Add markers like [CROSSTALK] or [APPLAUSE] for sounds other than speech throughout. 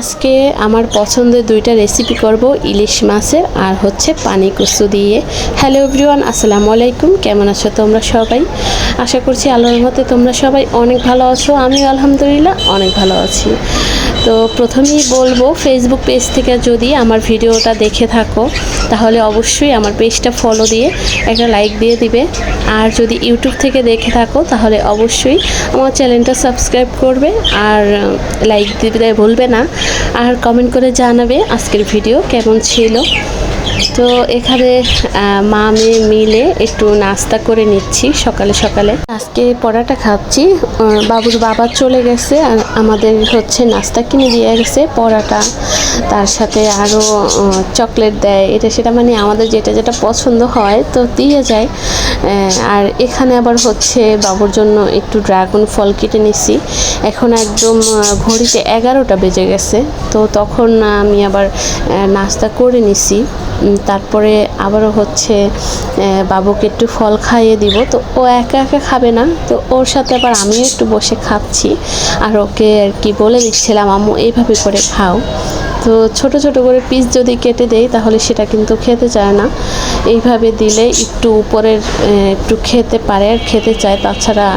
আজকে আমার পছন্দের দুইটা রেসিপি করব, ইলিশ মাছের আর হচ্ছে পানি কুসু দিয়ে। হ্যালো এভরিওয়ান আসসালামু আলাইকুম, কেমন আছো তোমরা সবাই? আশা করছি আল্লাহর মতে তোমরা সবাই অনেক ভালো আছো আমি আলহামদুলিল্লাহ অনেক ভালো আছি। তো প্রথমেই বলব ফেসবুক পেজ থেকে যদি আমার ভিডিওটা দেখে থাকো তাহলে অবশ্যই আমার পেজটা ফলো দিয়ে একটা লাইক দিয়ে দিবে। আর যদি ইউটিউব থেকে দেখে থাকো, তাহলে অবশ্যই আমার চ্যানেলটা সাবস্ক্রাইব করবে আর লাইক দিতে ভুলবে না। আর কমেন্ট করে জানাবে আজকের ভিডিও কেমন ছিল। তো এখানে মা, মেয়ে মিলে একটু নাস্তা করে নিচ্ছি সকালে সকালে। আজকে পরাটা খাচ্ছি। বাবুর বাবা চলে গেছে আর আমাদের হচ্ছে নাস্তা কিনে দিয়ে গেছে পরাটা। তার সাথে আরও চকলেট দেয়। এটা সেটা মানে আমাদের যেটা যেটা পছন্দ হয় তো দিয়ে যায়। আর এখানে আবার হচ্ছে বাবুর জন্য একটু ড্রাগন ফল কেটে নিছি। এখন একদম ঘড়িতে এগারোটা বেজে গেছে। তো তখন আমি আবার নাস্তা করে নিছি। তারপরে আবারও হচ্ছে বাবুকে একটু ফল খাইয়ে দিব। তো ও একা একা খাবে না। তো ওর সাথে আবার আমিও একটু বসে খাচ্ছি। আর ওকে আর কি বলে দিচ্ছিলাম, আম্মু, এইভাবে করে খাও। তো ছোট ছোট করে পিস যদি কেটে দেই, তাহলে সেটা কিন্তু খেতে চায় না। এইভাবে দিলে একটু উপরের একটু খেতে পারে আর খেতে চায়। তাছাড়া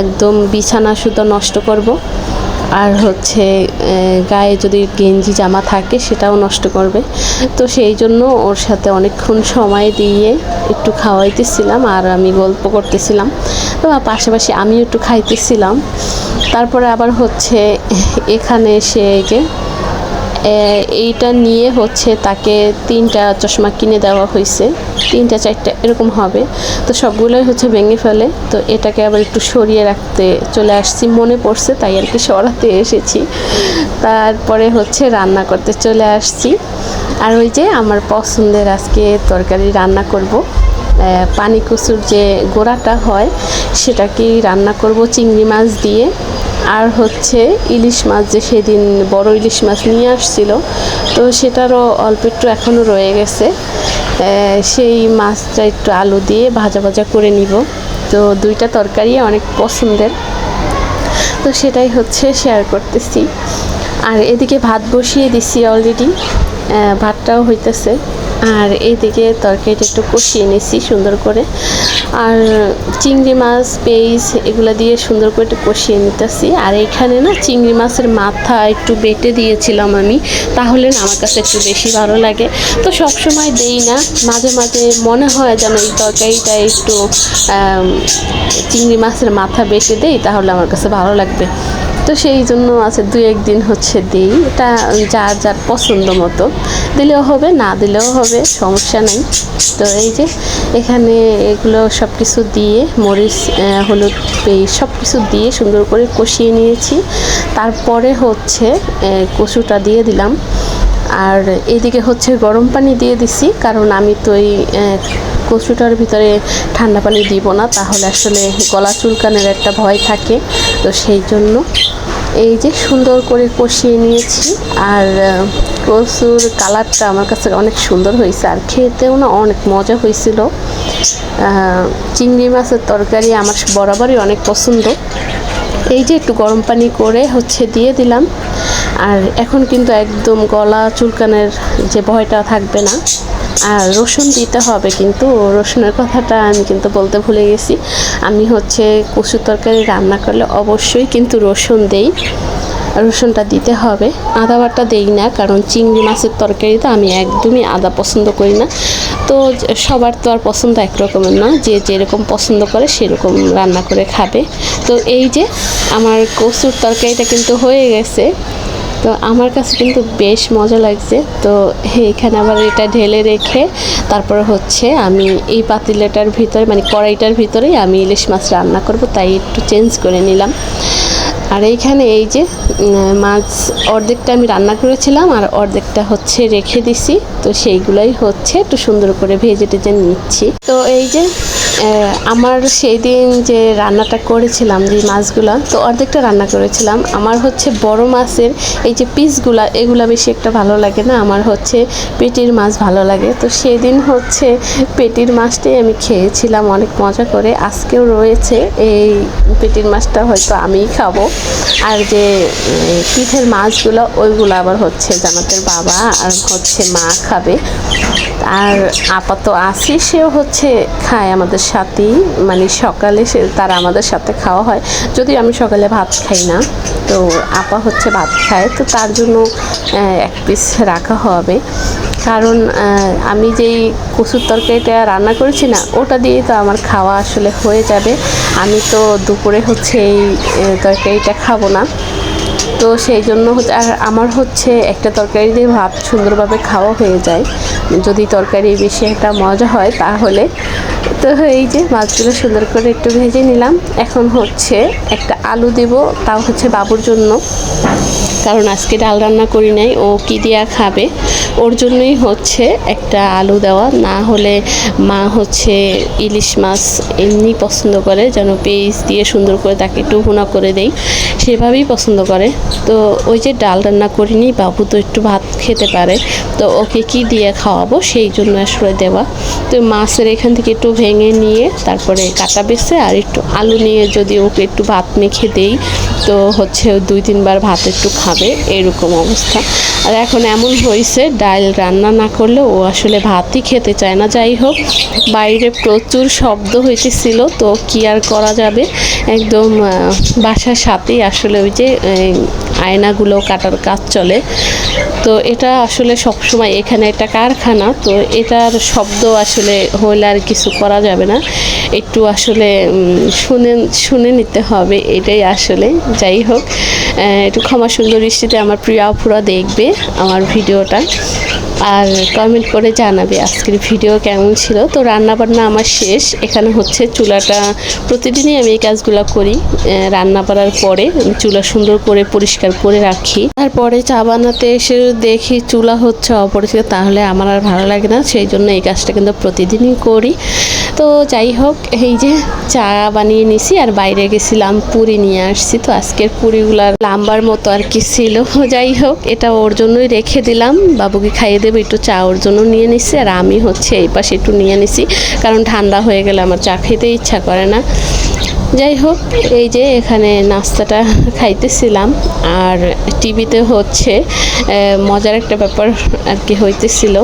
একদম বিছানা শুধু নষ্ট করব। আর হচ্ছে গায়ে যদি গেঞ্জি জামা থাকে সেটাও নষ্ট করবে। তো সেই জন্য ওর সাথে অনেকক্ষণ সময় দিয়ে একটু খাওয়াইতেছিলাম আর আমি গল্প করতেছিলাম। তো পাশাপাশি আমিও একটু খাইতেছিলাম। তারপরে আবার হচ্ছে, এখানে এসে যে এইটা নিয়ে হচ্ছে তাকে তিনটা চশমা কিনে দেওয়া হয়েছে তিনটা, চারটা, এরকম হবে। তো সবগুলোই হচ্ছে ভেঙে ফেলে। তো এটাকে আবার একটু সরিয়ে রাখতে চলে আসছি। মনে পড়ছে তাই আর কি সরাতে এসেছি। তারপরে হচ্ছে রান্না করতে চলে আসছি। আর ওই যে আমার পছন্দের আজকে তরকারি রান্না করব। পানি কচুর যে গোড়াটা হয়, সেটাকেই রান্না করব চিংড়ি মাছ দিয়ে। আর হচ্ছে ইলিশ মাছ যে সেদিন বড় ইলিশ মাছ নিয়ে আসছিল, তো সেটারও অল্প একটু এখনও রয়ে গেছে। সেই মাছটা একটু আলু দিয়ে ভাজা ভাজা করে নিব। তো দুইটা তরকারি অনেক পছন্দের। তো সেটাই হচ্ছে শেয়ার করতেছি। আর এদিকে ভাত বসিয়ে দিছি অলরেডি ভাতটাও হইতেছে। আর এইদিকে তরকারিটা একটু কষিয়ে নিছি সুন্দর করে। আর চিংড়ি মাছ, পেঁয়াজ এগুলো দিয়ে সুন্দর করে একটু কষিয়ে নিতেছি। আর এখানে না চিংড়ি মাছের মাথা একটু বেটে দিয়েছিলাম আমি, তাহলে আমার কাছে একটু বেশি ভালো লাগে। তো সব সময় দেই না, মাঝে মাঝে মনে হয় যেন এই তরকারিটা একটু চিংড়ি মাছের মাথা বেটে দেই, তাহলে আমার কাছে ভালো লাগবে। তো সেই জন্য আছে দুই একদিন হচ্ছে দিই। এটা যার যার পছন্দ মতো। দিলেও হবে, না দিলেও হবে, সমস্যা নেই। তো এই যে এখানে এগুলো সব কিছু দিয়ে মরিচ হলুদ সব কিছু দিয়ে সুন্দর করে কষিয়ে নিয়েছি। তারপরে হচ্ছে কচুটা দিয়ে দিলাম। আর এইদিকে হচ্ছে গরম পানি দিয়ে দিছি, কারণ আমি তো এই কচুটার ভিতরে ঠান্ডা পানি দিব না, তাহলে আসলে গলা চুলকানের একটা ভয় থাকে। তো সেই জন্য এই যে সুন্দর করে কষিয়ে নিয়েছি। আর কচুর কালারটা আমার কাছে অনেক সুন্দর হয়েছে। আর খেতেও না অনেক মজা হয়েছিল। চিংড়ি মাছের তরকারি আমার বরাবরই অনেক পছন্দ। এই যে একটু গরম পানি করে হচ্ছে দিয়ে দিলাম। আর এখন কিন্তু একদম গলা চুলকানের যে ভয়টা থাকবে না। আর রসুন দিতে হবে কিন্তু, রসুনের কথাটা আমি কিন্তু বলতে ভুলে গেছি। আমি হচ্ছে কচু তরকারি রান্না করলে অবশ্যই কিন্তু রসুন দেই। রসুনটা দিতে হবে। আদা বাটা দেই না, কারণ চিংড়ি মাছের তরকারিতে আমি একদমই আদা পছন্দ করি না। তো সবার তো আর পছন্দ একরকমের না, যে যেরকম পছন্দ করে সেরকম রান্না করে খাবে। তো এই যে, আমার কচুর তরকারিটা কিন্তু হয়ে গেছে। তো আমার কাছে কিন্তু বেশ মজা লাগছে। তো এখানে আবার এটা ঢেলে রেখে তারপর হচ্ছে আমি এই পাতিলেটার ভিতরে মানে কড়াইটার ভিতরেই আমি ইলিশ মাছ রান্না করব, তাই একটু চেঞ্জ করে নিলাম। আর এইখানে এই যে মাছ অর্ধেকটা আমি রান্না করেছিলাম আর অর্ধেকটা হচ্ছে রেখে দিছি। তো সেইগুলোই হচ্ছে একটু সুন্দর করে ভেজে টেজে নিচ্ছি। তো এই যে আমার সেই দিন যে রান্নাটা করেছিলাম, যে মাছগুলো, তো অর্ধেকটা রান্না করেছিলাম। আমার হচ্ছে বড় মাছের এই যে পিসগুলা, এগুলা বেশি একটা ভালো লাগে না। আমার হচ্ছে পেটির মাছ ভালো লাগে। তো সেদিন হচ্ছে পেটির মাছটাই আমি খেয়েছিলাম অনেক মজা করে। আজকেও রয়েছে এই পেটির মাছটা, হয়তো আমিই খাব। আর যে পিঠের মাছগুলো, ওইগুলো আবার হচ্ছে জামাতের বাবা আর হচ্ছে মা খাবে। আর আপাতত আসি, সেও হচ্ছে খায় আমাদের সাথেই মানে সকালে তারা আমাদের সাথে খাওয়া হয়। যদি আমি সকালে ভাত খাই না, তো আপা হচ্ছে ভাত খায়, তো তার জন্য এক পিস রাখা হবে। কারণ আমি যেই কচুর তরকারিটা রান্না করেছি না, ওটা দিয়েই তো আমার খাওয়া আসলে হয়ে যাবে। আমি তো দুপুরে হচ্ছে এই তরকারিটা খাব না। তো সেই জন্য হচ্ছে, আর আমার হচ্ছে একটা তরকারি দিয়ে ভাত সুন্দরভাবে খাওয়া হয়ে যায়। যদি তরকারি বেশি একটা মজা হয় তাহলে। তো এই যে মাছগুলো সুন্দর করে একটু ভেজে নিলাম। এখন হচ্ছে একটা আলু দেব, তাও হচ্ছে বাবুর জন্য। কারণ আজকে ডাল রান্না করি নাই, ও কি দিয়া খাবে? ওর জন্যই হচ্ছে একটা আলু দেওয়া। না হলে মা হচ্ছে ইলিশ মাছ এমনি পছন্দ করে, যেন পেঁয়াজ দিয়ে সুন্দর করে তাকে একটু করে দেই। সেভাবেই পছন্দ করে। তো ওই যে ডাল রান্না করিনি, বাবু তো একটু ভাত খেতে পারে। তো ওকে কি দিয়ে খাওয়াবো সেই জন্য আসলে দেওয়া। তো মাছের এখান থেকে একটু ভেঙে নিয়ে তারপরে কাটা বেছে আর একটু আলু নিয়ে যদি ওকে একটু ভাত মেখে দেই তো হচ্ছে দুই তিনবার ভাত একটু খাবে, এরকম অবস্থা। আর এখন এমন হয়েছে, ডাল রান্না না করলে ও আসলে ভাতই খেতে চায় না। যাই হোক, বাইরে প্রচুর শব্দ হইতেছিল, তো কি আর করা যাবে? একদম বাসার সাথেই আসলে ওই যে আয়নাগুলো কাটার কাজ চলে। তো এটা আসলে সব সময় এখানে একটা কারখানা, তো এটার শব্দ আসলে হইলে আর কিছু করা যাবে না। একটু আসলে শুনে শুনে নিতে হবে, এটাই আসলে। যাই হোক একটু ক্ষমা সুন্দর দৃষ্টিতে আমার প্রিয় আপুরা দেখবে আমার ভিডিওটা। আর কমেন্ট করে জানাবে আজকের ভিডিও কেমন ছিল। তো রান্না বান্না আমার শেষ। এখানে হচ্ছে চুলাটা, প্রতিদিনই আমি এই কাজগুলো করি। রান্না করার পরে চুলা সুন্দর করে পরিষ্কার করে রাখি। তারপরে চা বানাতে এসে দেখি চুলা হচ্ছে অপরিষ্কার, তাহলে আমার আর ভালো লাগে না। সেই জন্য এই কাজটা কিন্তু প্রতিদিনই করি। তো যাই হোক, এই যে চা বানিয়ে নিছি আর বাইরে গেছিলাম পুরি নিয়ে আসছি। তো আজকের পুরিগুলার লাম্বার মতো আর কি ছিল। [LAUGHS] যাই হোক, এটা ওর জন্যই রেখে দিলাম। বাবুকে খাইয়ে দেবে, একটু চা ওর জন্য নিয়ে নিছি আর আমি হচ্ছে এই পাশে একটু নিয়ে নিছি। কারণ ঠান্ডা হয়ে গেলে আমার চা খেতে ইচ্ছা করে না। যাই হোক এই যে এখানে নাস্তাটা খাইতেছিলাম। আর টিভিতে হচ্ছে মজার একটা ব্যাপার আর কি হইতেছিল।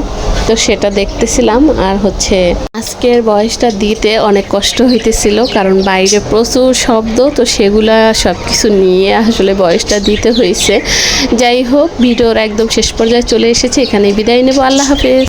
তো সেটা দেখতেছিলাম, আর হচ্ছে আজকের বয়সটা দিতে অনেক কষ্ট হইতেছিল, কারণ বাইরে প্রচুর শব্দ, তো সেগুলা সব কিছু নিয়ে আসলে বয়সটা দিতে হয়েছে যাই হোক ভিডিওর একদম শেষ পর্যায়ে চলে এসেছে এখানে বিদায় নেব। আল্লাহ হাফেজ।